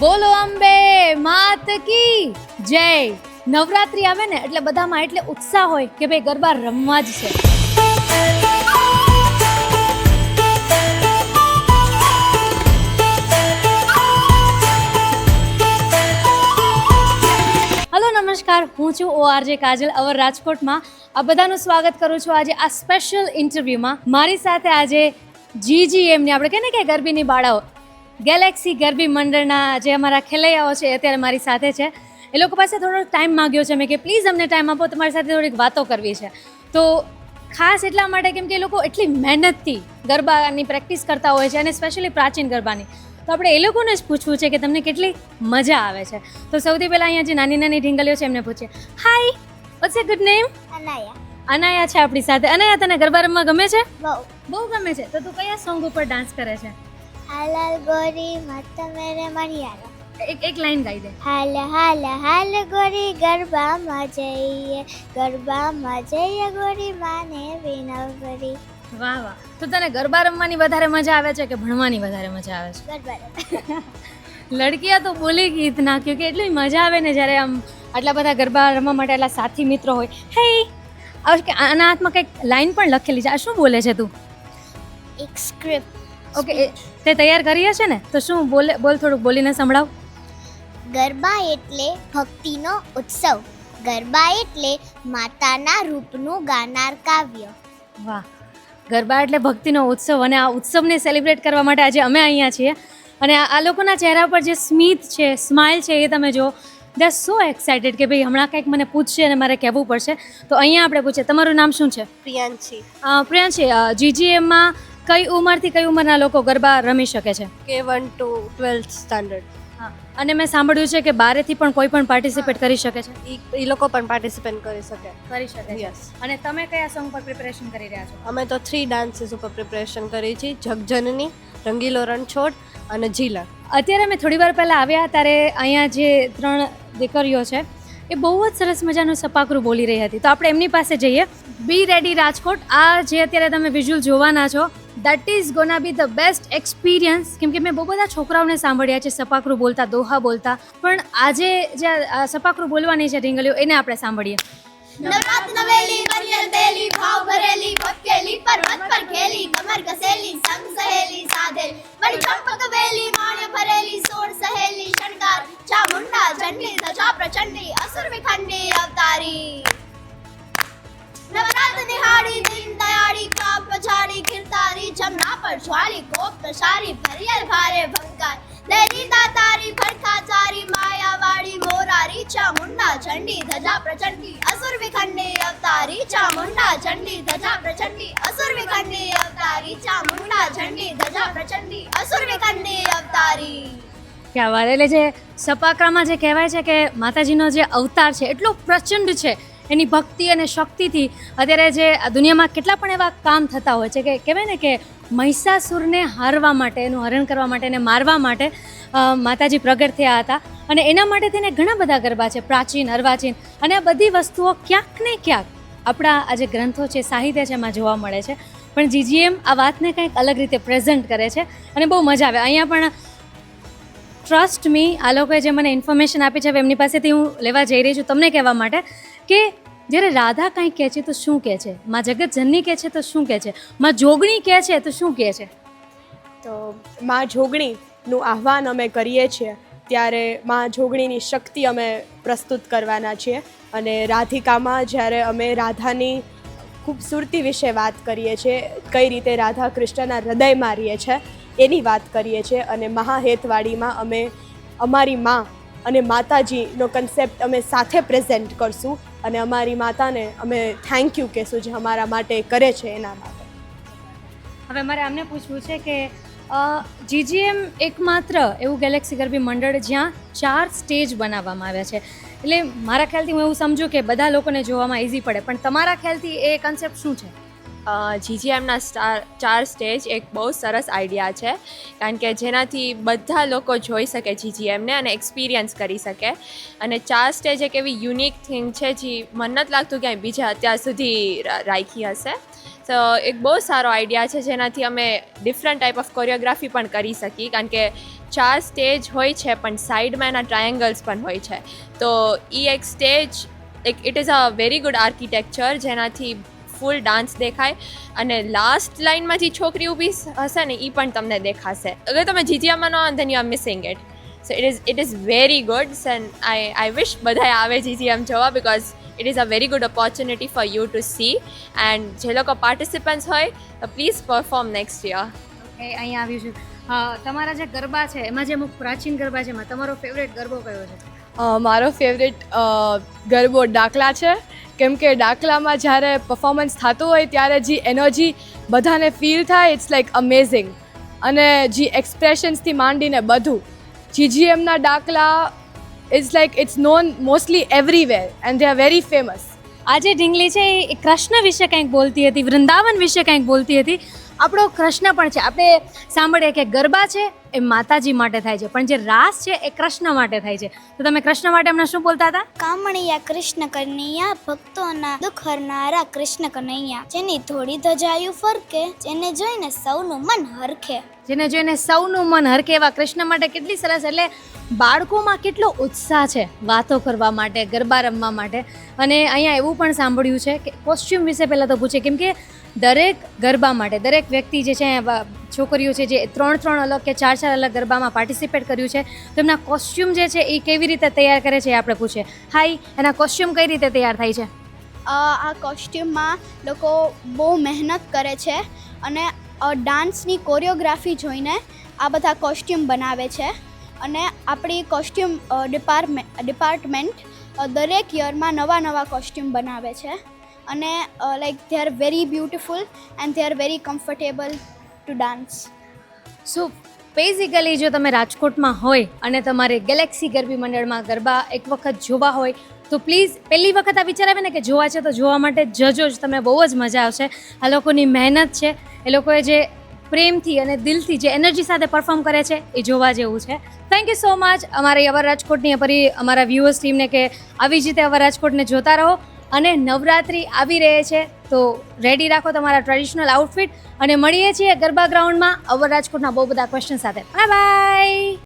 બોલો અંબે, માત કી જય. નવરાત્રી આવે ને એટલે બધામાં એટલે ઉત્સાહ હોય કે ભાઈ ગરબા રમવા જ છે. હલો, નમસ્કાર. હું છું ઓઆરજે કાજલ, અવર રાજકોટમાં. આ બધાનું સ્વાગત કરું છું આજે આ સ્પેશિયલ ઇન્ટરવ્યૂમાં મારી સાથે આજે જીજી એમની, આપણે કહે ને કે ગરબીની બાળાઓ ગેલેક્સી ગરબી મંડળના જે અમારા ખેલૈયાઓ છે અત્યારે મારી સાથે છે. એ લોકો પાસે થોડો ટાઈમ માંગ્યો છે. મેં કે પ્લીઝ અમને ટાઈમ આપો તમારી સાથે થોડીક વાતો કરવી છે. તો ખાસ એટલા માટે કેમ કે એ લોકો એટલી મહેનતથી ગરબાની પ્રેક્ટિસ કરતા હોય છે અને સ્પેશિયલી પ્રાચીન ગરબાની. તો આપણે એ લોકોને જ પૂછવું છે કે તમને કેટલી મજા આવે છે. તો સૌથી પહેલાં અહીંયા જે નાની નાની ઢીંગલીઓ છે એમને પૂછીએ. Hi what's a good name Anaya. Anaya છે આપણી સાથે. અનાયા તને ગરબા રમવા ગમે છે? બહુ. બહુ ગમે છે. તો તું કયા સોંગ ઉપર ડાન્સ કરે છે? હાલ ગોરી માતા મેરે મણિયારા. એક એક લાઈન ગાઈ દે. હાલ હાલ હાલ ગોરી ગરબામાં જઈએ ગરબામાં જઈએ ગોરી માને વિનવરી. વાહ વાહ. તો તને ગરબા રમવાની વધારે મજા આવે છે કે ભણવાની વધારે મજા આવે છે? ગરબા લડકીયા તો બોલી ગઈ ઇતના ક્યોંકि એટલી મજા આવે ને જ્યારે આમ આટલા બધા ગરબા રમવા માટે એટલા સાથી મિત્રો હોય. હે કે આના હાથમાં કંઈક લાઈન પણ લખેલી છે. આ શું બોલે છે તું? એક સ્ક્રિપ્ટ ઓકે તે તૈયાર કરી હશે ને? તો શું બોલે બોલ થોડુંક બોલીને સંભળાવ. ગરબા એટલે ભક્તિનો ઉત્સવ. ગરબા એટલે માતાના રૂપનું ગાનાર કાવ્ય. વાહ. ગરબા એટલે ભક્તિનો ઉત્સવ અને આ ઉત્સવને સેલિબ્રેટ કરવા માટે આજે અમે અહીંયા છીએ. અને આ આ લોકોના ચહેરા પર જે સ્મિત છે સ્માઇલ છે એ તમે જો દે આર સો એક્સાઇટેડ કે ભાઈ હમણાં કંઈક મને પૂછશે અને મારે કહેવું પડશે. તો અહીંયા આપણે પૂછીએ. તમારું નામ શું છે? પ્રિયાંશી. પ્રિયાંશી જીજીએમમાં કઈ ઉંમરથી કઈ ઉંમરના લોકો ગરબા રમી શકે છે? કે વન ટુ ટ્વેલ્થ સ્ટાન્ડર્ડ. હા. અને મેં સાંભળ્યું છે કે બારેથી પણ કોઈ પણ પાર્ટિસિપેટ કરી શકે છે? એ લોકો પણ પાર્ટિસિપેટ કરી શકે. કરી શકે યસ અને તમે કયા સોંગ પર પ્રિપેરેશન કરી રહ્યા છો? અમે તો થ્રી ડાન્સીસ ઉપર પ્રિપરેશન કરી છે. જગજનની રંગીલો રણછોડ અને જીલા અત્યારે મેં થોડી વાર પહેલાં આવ્યા ત્યારે અહીંયા જે ત્રણ દીકરીઓ છે એ બહુ જ સરસ મજાનું સપાકરું બોલી રહી હતી. તો આપણે એમની પાસે જઈએ. Be ready Rajkot. આ જે અત્યારે તમે વિઝ્યુઅલ જોવાના છો that is gonna be the best experience કેમ કે મેં બહુ બધા છોકરાઓને સાંભળ્યા છે સપાકરું બોલતા, દોહા બોલતા. પણ આજે જે સપાકરું બોલવાની છે રીંગલીઓ, એને આપણે સાંભળીએ. નવરાત સહેલી, સાધેલ. બડી ચંપક ચંડી ધજા પ્રચંડી, અસુર વિખંડી, અવતારી. નવરાત નિહાળી દીન દયાળી કાપ પછાડી ગિરતારી જમના પર જ્વાળી કોપ પ્રસારી ભરિયર ભારે ભંકાર દેરી તારી ભડકા ચારી માયાવાળી મોરારી ચામુંડા ચંડી ધજા પ્રચંડી અસુર વિખંડી અવતારી ચામુંડા ચંડી ધજા પ્રચંડી અસુર વિખંડી અવતારી ચામુંડા ચંડી ધજા પ્રચંડી અસુર વિખંડી અવતારી. ક્યાં વાત એટલે જે સપાકરામાં જે કહેવાય છે કે માતાજીનો જે અવતાર છે, એટલો પ્રચંડ છે એની ભક્તિ અને શક્તિથી અત્યારે જે દુનિયામાં કેટલા પણ એવા કામ થતા હોય છે કે કહેવાય ને કે મહિષાસુરને હારવા માટે, એનું હરણ કરવા માટે એને મારવા માટે માતાજી પ્રગટ થયા હતા. અને એના માટે તેને ઘણા બધા ગરબા છે, પ્રાચીન અર્વાચીન અને આ બધી વસ્તુઓ ક્યાંક ને ક્યાંક આપણા આ જે ગ્રંથો છે, સાહિત્ય છે, એમાં જોવા મળે છે. પણ જીજીએમ આ વાતને કંઈક અલગ રીતે પ્રેઝન્ટ કરે છે અને બહુ મજા આવે. અહીંયા પણ ટ્રસ્ટ મી આ લોકોએ જે મને ઇન્ફોર્મેશન આપી છે એમની પાસેથી હું લેવા જઈ રહી છું તમને કહેવા માટે. કે જ્યારે રાધા કંઈ કહે છે તો શું કહે છે? માં જગત જનની કહે છે તો શું કહે છે? માં જોગણી કહે છે તો શું કહે છે? તો માં જોગણીનું આહ્વાન અમે કરીએ છીએ. ત્યારે માં જોગણીની શક્તિ અમે પ્રસ્તુત કરવાના છીએ. અને રાધિકામાં જ્યારે અમે રાધાની ખૂબસૂરતી વિશે વાત કરીએ છીએ, કઈ રીતે રાધા કૃષ્ણના હૃદય મારીએ છે, એની વાત કરીએ છીએ. અને મહાહેતવાડીમાં અમે અમારી માં અને માતાજીનો કન્સેપ્ટ અમે સાથે પ્રેઝન્ટ કરશું. અને અમારી માતાને અમે થેન્ક યુ કહેશું જે અમારા માટે કરે છે એના માટે. હવે મારે આમને પૂછવું છે કે જીજીએમ એકમાત્ર એવું ગેલેક્સી ગરબી મંડળ જ્યાં ચાર સ્ટેજ બનાવવામાં આવ્યા છે. એટલે મારા ખ્યાલથી હું એવું સમજુ કે બધા લોકોને જોવામાં ઇઝી પડે, પણ તમારા ખ્યાલથી એ કન્સેપ્ટ શું છે? જીજીએમના સ્ટાર, ચાર સ્ટેજ એક બહુ સરસ આઈડિયા છે. કારણ કે જેનાથી બધા લોકો જોઈ શકે જીજીએમને અને એક્સપિરિયન્સ કરી શકે. અને ચાર સ્ટેજ એક એવી યુનિક થિંગ છે જે મને નથી લાગતું ક્યાંય બીજા અત્યાર સુધી રાખી હશે. તો એક બહુ સારો આઈડિયા છે જેનાથી અમે ડિફરન્ટ ટાઈપ ઓફ કોરિયોગ્રાફી પણ કરી શકીએ. કારણ કે ચાર સ્ટેજ હોય છે, પણ સાઈડમાં એના ટ્રાયેંગલ્સ પણ હોય છે. તો એ એક સ્ટેજ, એક it is a very good architecture જેનાથી ફૂલ ડાન્સ દેખાય. અને લાસ્ટ લાઇનમાં જે છોકરી ઊભી હશે ને એ પણ તમને દેખાશે. અગર તમે જીજીયામાં ન then you are missing it so it is it is very good and I I wish બધાએ આવે જીજીએમ જોવા because it is a very good opportunity for you to see and જે લોકો પાર્ટિસિપન્ટ્સ હોય પ્લીઝ પરફોર્મ નેક્સ્ટ યર એ અહીંયા આવ્યું છે. હા તમારા જે ગરબા છે એમાં જે અમુક પ્રાચીન ગરબા છે એમાં તમારો ફેવરેટ ગરબો કયો છે? મારો ફેવરેટ ગરબો ડાકલા છે. કેમ કે ડાકલામાં જ્યારે પરફોર્મન્સ થતું હોય ત્યારે જે એનર્જી બધાને ફીલ થાય ઇટ્સ લાઈક અમેઝિંગ અને જે એક્સપ્રેશન્સથી માંડીને બધું જીજીએમના ડાકલા it's like it's known mostly everywhere and they are very famous આજે ઢીંગલી છે, એ કૃષ્ણ વિશે કંઈક બોલતી હતી, વૃંદાવન વિશે કંઈક બોલતી હતી. આપણો કૃષ્ણ પણ છે. આપણે સાંભળીએ કે ગરબા છે એ માતાજી માટે થાય છે. પણ જે રાસ છે એ કૃષ્ણ માટે થાય છે. તો તમે કૃષ્ણ માટે હમણાં શું બોલતા હતા? કામણિયા કૃષ્ણ કનૈયા ભક્તોના દુઃખ હરનારા કૃષ્ણ કનૈયા. જેની થોડી ધજાયું ફરકે જેને જોઈને સૌનું મન હરખે. જેને જોઈને સૌનું મન હરખે એવા કૃષ્ણ માટે કેટલી સરસ એટલે બાળકોમાં કેટલો ઉત્સાહ છે વાતો કરવા માટે ગરબા રમવા માટે. અને અહીંયા એવું પણ સાંભળ્યું છે કે કોસ્ચ્યુમ વિશે પહેલાં તો પૂછે કેમ કે દરેક ગરબા માટે, દરેક વ્યક્તિ જે છે છોકરીઓ છે, જે ત્રણ ત્રણ અલગ કે ચાર ચાર અલગ ગરબામાં પાર્ટિસિપેટ કર્યું છે, તો એમના કોસ્ચ્યુમ જે છે, એ કેવી રીતે તૈયાર કરે છે એ આપણે પૂછીએ. હાઈ એના કોસ્ચ્યુમ કઈ રીતે તૈયાર થાય છે? આ કોસ્ટ્યુમમાં લોકો બહુ મહેનત કરે છે અને ડાન્સની કોરિયોગ્રાફી જોઈને આ બધા કોસ્ટ્યુમ બનાવે છે. અને આપણી કોસ્ટ્યુમ ડિપાર્ટમેન્ટ ડિપાર્ટમેન્ટ દરેક યરમાં નવા નવા કોસ્ટ્યુમ બનાવે છે. અને like they are very beautiful and they are very comfortable to dance so basically જો તમે રાજકોટમાં હોય અને તમારે ગેલેક્સી ગરબી મંડળમાં ગરબા એક વખત જોવા હોય, તો પ્લીઝ પહેલી વખત આ વિચાર આવે ને કે જોવા છે તો જોવા માટે જજો જ, તમને બહુ જ મજા આવશે. આ લોકોની મહેનત છે, એ લોકોએ જે પ્રેમથી અને દિલથી જે એનર્જી સાથે પરફોર્મ કરે છે, એ જોવા જેવું છે. થેન્ક યુ સો મચ અમારી અવર રાજકોટની પરી અમારા વ્યુઅર્સ ટીમને કે આવી જ રીતે અવર રાજકોટને જોતા રહો. અને નવરાત્રિ આવી રહે છે, તો રેડી રાખો તમારા ટ્રેડિશનલ આઉટફિટ અને મળીએ છીએ ગરબા ગ્રાઉન્ડમાં અવર રાજકોટના બહુ બધા ક્વેશ્ચન સાથે. Bye bye